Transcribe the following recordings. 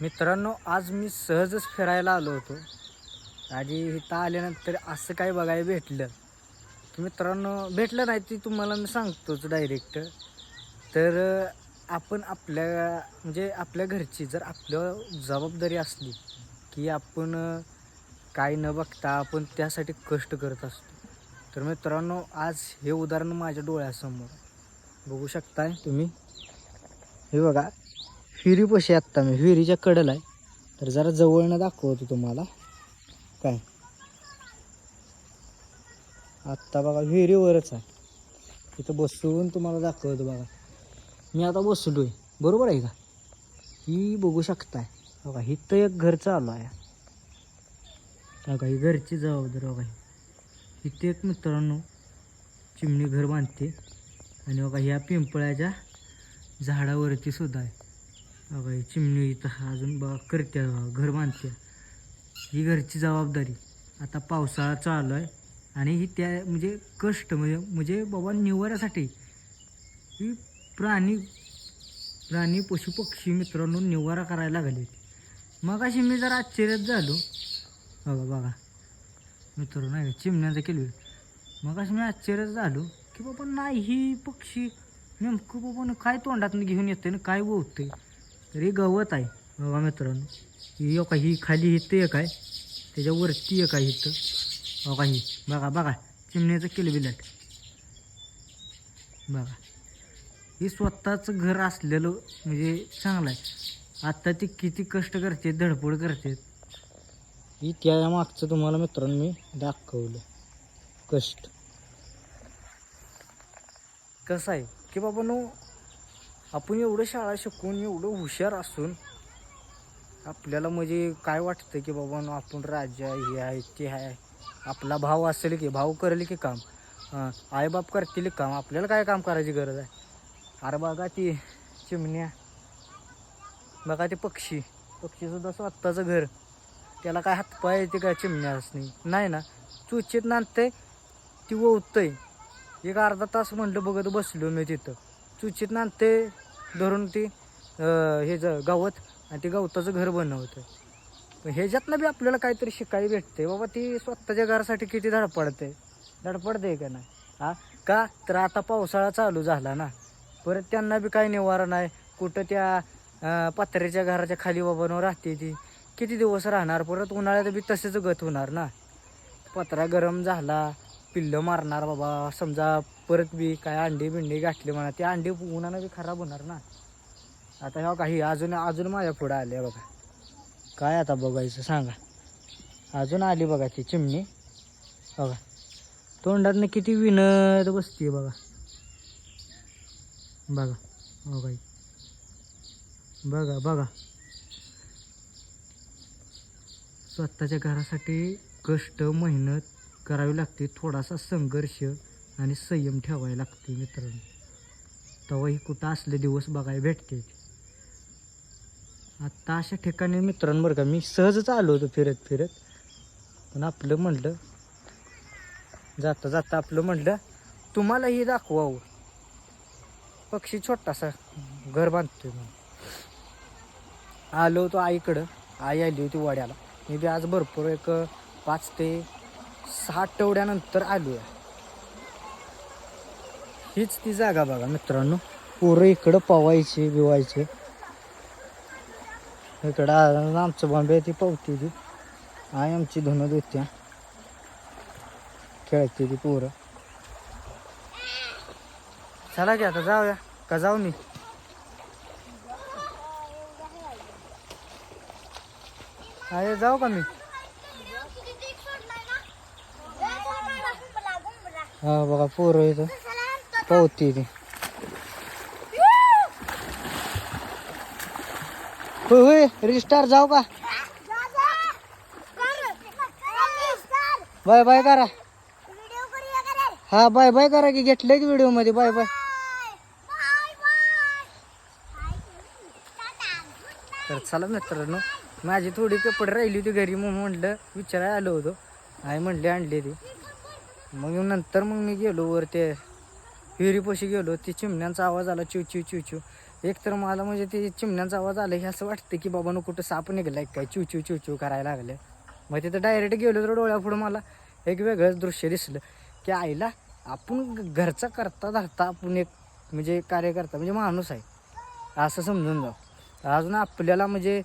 मित्रांनो आज मी सहजच फिरायला आलो होतो. आणि इथं आल्यानंतर असं काय बघायला भेटलं. की मित्रांनो भेटलं नाही ते तुम्हाला मी सांगतोच डायरेक्ट तर आपण आपल्या म्हणजे आपल्या घरची जर आपलं जबाबदारी असली की आपण काय न बघता आपण त्यासाठी कष्ट करत असतो. तर मित्रांनो आज हे उदाहरण माझ्या डोळ्यासमोर. बघू शकताय तुम्ही? हे बघा. विहिरीपाशी आत्ता मी. विहिरीच्या कडेला आहे. तर जरा जवळनं दाखवतो तुम्हाला. काय? आत्ता बघा विहिरीवरच आहे. इथं बसून तुम्हाला दाखवतो बघा. मी आता बसलो आहे बरोबर आहे का? ही बघू शकताय. बघा इथं एक घर चालू आहे. बघा ही घरची जबाबदारी बघा इथे एक मित्रांनो चिमणी घर बांधते. आणि बघा ह्या पिंपळाच्या झाडावरती सुद्धा आहे. बघा चिमणी इथं अजून बघा करते घर बांधते ही घरची जबाबदारी. आता पावसाळा चालू आहे आणि ही त्या म्हणजे कष्ट म्हणजे म्हणजे बाबा निवाऱ्यासाठी. ही प्राणी प्राणी पशुपक्षी मित्रांनो निवारा करायला लागले. मग अशी मी जरा आश्चर्यात झालो. बघा बघा. मित्र नाही का केलं केली मग असं मी आश्चर्यात झालो की बाबा नाही ही पक्षी नेमकं बाबा न काय तोंडातून घेऊन येते ना काय बोलते तर हे गवत आहे बघा मित्रांनो. ही एक ही खाली इथं एक आहे. त्याच्यावरती एक आहे इथं बघा ही. बघा बघा. चिमण्याचं केलं बिलट. बघा. हे स्वतःचं घर असलेलं म्हणजे चांगलं आहे. आत्ता ती किती कष्ट करते धडपड करते. ही त्या मागचं तुम्हाला मित्रांनो मी दाखवलं. कष्ट. कसं आहे? की बाबा नो आपण एवढं शाळा शिकून एवढं हुशार असून आपल्याला म्हणजे काय वाटतं की बाबा आपण राज्य आहे हे आहे ते आहे. आपला भाव असेल की भाव करेल की काम. आईबाप करतील काम. आपल्याला काय काम करायची गरज आहे? अरे बघा ती चिमण्या. बघा ते पक्षी. पक्षीसुद्धा स्वतःचं घर. त्याला काय हातपाय येते काय चिमण्या असणे नाही ना? चुचित नांदतंय ती ओवतंय. एक अर्धा तास म्हणलं बघत बसलो मी तिथं. चुचित ते धरून ती हे ज गवत आणि ते गवताचं घर बनवतं पण ह्याच्यातनं बी आपल्याला काहीतरी शिकायला भेटते बाबा ती स्वतःच्या घरासाठी किती धडपडते धडपडते का नाही? हा? का? तर आता पावसाळा चालू झाला ना. परत त्यांना बी काही निवारा नाही कुठं त्या पत्र्याच्या घराच्या खाली बाबांवर राहते ती. किती दिवस राहणार? परत उन्हाळ्यात बी तसेच गत होणार ना. पत्रा गरम झाला. पिल्लं मारणार बाबा. समजा परत बी काय अंडी बिंडी गाठली म्हणा ते अंडी उन्हानं बी खराब होणार ना. आता ह्या काही अजून अजून माझ्या पुढं आले बघा. काय आता बघायचं सांगा. अजून आली बघा ती चिमणी. बघा. तोंडातनं किती विनत बसते बघा. बघा हो बघा बघा बघा. स्वतःच्या घरासाठी कष्ट मेहनत करावी लागते. थोडासा संघर्ष आणि संयम ठेवायला लागते मित्रांनो. तेव्हाही कुठं असले दिवस बघायला भेटते. आत्ता अशा ठिकाणी मित्रांनो बरं का मी सहजच आलो होतो फिरत फिरत. पण आपलं म्हणलं जाता जाता आपलं म्हणलं तुम्हालाही दाखवावं. पक्षी छोटासा घर बांधतोय म्हणून. आलो होतो आईकडं. आई आली होती वाड्याला. मी बी आज भरपूर एक पाच ते सहा आठवड्यानंतर आलो आहे हीच ती जागा बघा मित्रांनो. पोरं इकडं पवायचे बिवायचे. इकडं आमचं बॉम्बे ती पवती ती. आई आमची धुनं धुत्या. खेळते ती पोरं. चला की आता जाऊया. का जाऊ मी? अरे जाऊ का मी? हा बघा पोरं इथं पावती ती. होय होय रिस्टार जाऊ का? बाय बाय करा. हा बाय बाय करा की घेतलं की व्हिडिओमध्ये. Bye bye. तर चला मित्रांनो माझी थोडी कपडे राहिली होती घरी म्हणून म्हटलं विचारायला आलो होतो. आई म्हणले आणले ती. मग नंतर मग मी गेलो वर ते विहिरीपाशी गेलो ते चिमण्यांचा आवाज आला चिव चिव चिव चिव. एक तर मला म्हणजे ते चिमण्यांचा आवाज आला हे असं वाटतं की बाबा नो कुठं साप निघलाय काय चिव चिव चिव चिव करायला लागले. मग तिथं डायरेक्ट गेलो तर डोळ्यापुढं मला एक वेगळंच दृश्य दिसलं की आईला आपण घरचा करता धरता आपण एक म्हणजे कार्यकर्ता म्हणजे माणूस आहे. असं समजून जाऊ. अजून आपल्याला म्हणजे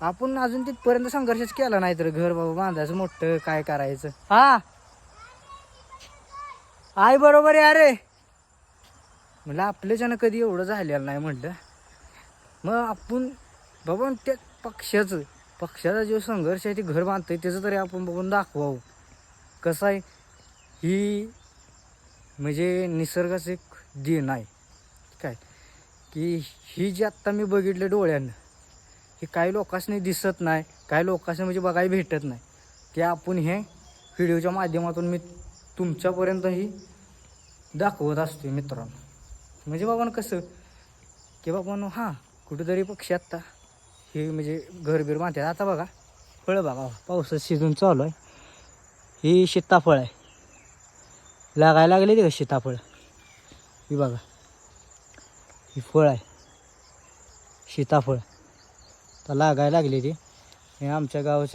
आपण अजून तिथपर्यंत संघर्षच केला नाही तर घर बाबा बांधायचं मोठं काय करायचं? हा? आय बरोबर आहे अरे. म्हटलं आपल्याच्यानं कधी एवढं झालेलं नाही म्हटलं मग आपण बाबा त्या पक्षाचं पक्षाचा जो संघर्ष आहे ते घर बांधतंय त्याचं तरी आपण बघून दाखवावं. कसं आहे? ही म्हणजे निसर्गाचं एक देण आहे. काय? की ही जी आत्ता मी बघितलं डोळ्यानं हे काही लोकांसनी दिसत नाही काही लोकांसनी म्हणजे बघायला भेटत नाही. ते आपण हे व्हिडिओच्या माध्यमातून मी तुमच्यापर्यंतही दाखवत असतो मित्रांनो. म्हणजे बाबा कसं की बाबा हां कुठेतरी पक्षी आत्ता हे म्हणजे घरबीर बांधतात. आता बघा फळं बघा पावसाचं सीझन चालू आहे. ही सीताफळ आहे. लागायला लागले ते का सीताफळ? ही बघा ही फळ आहे. सीताफळ. तर लागायला लागले ते. हे आमच्या गावाचं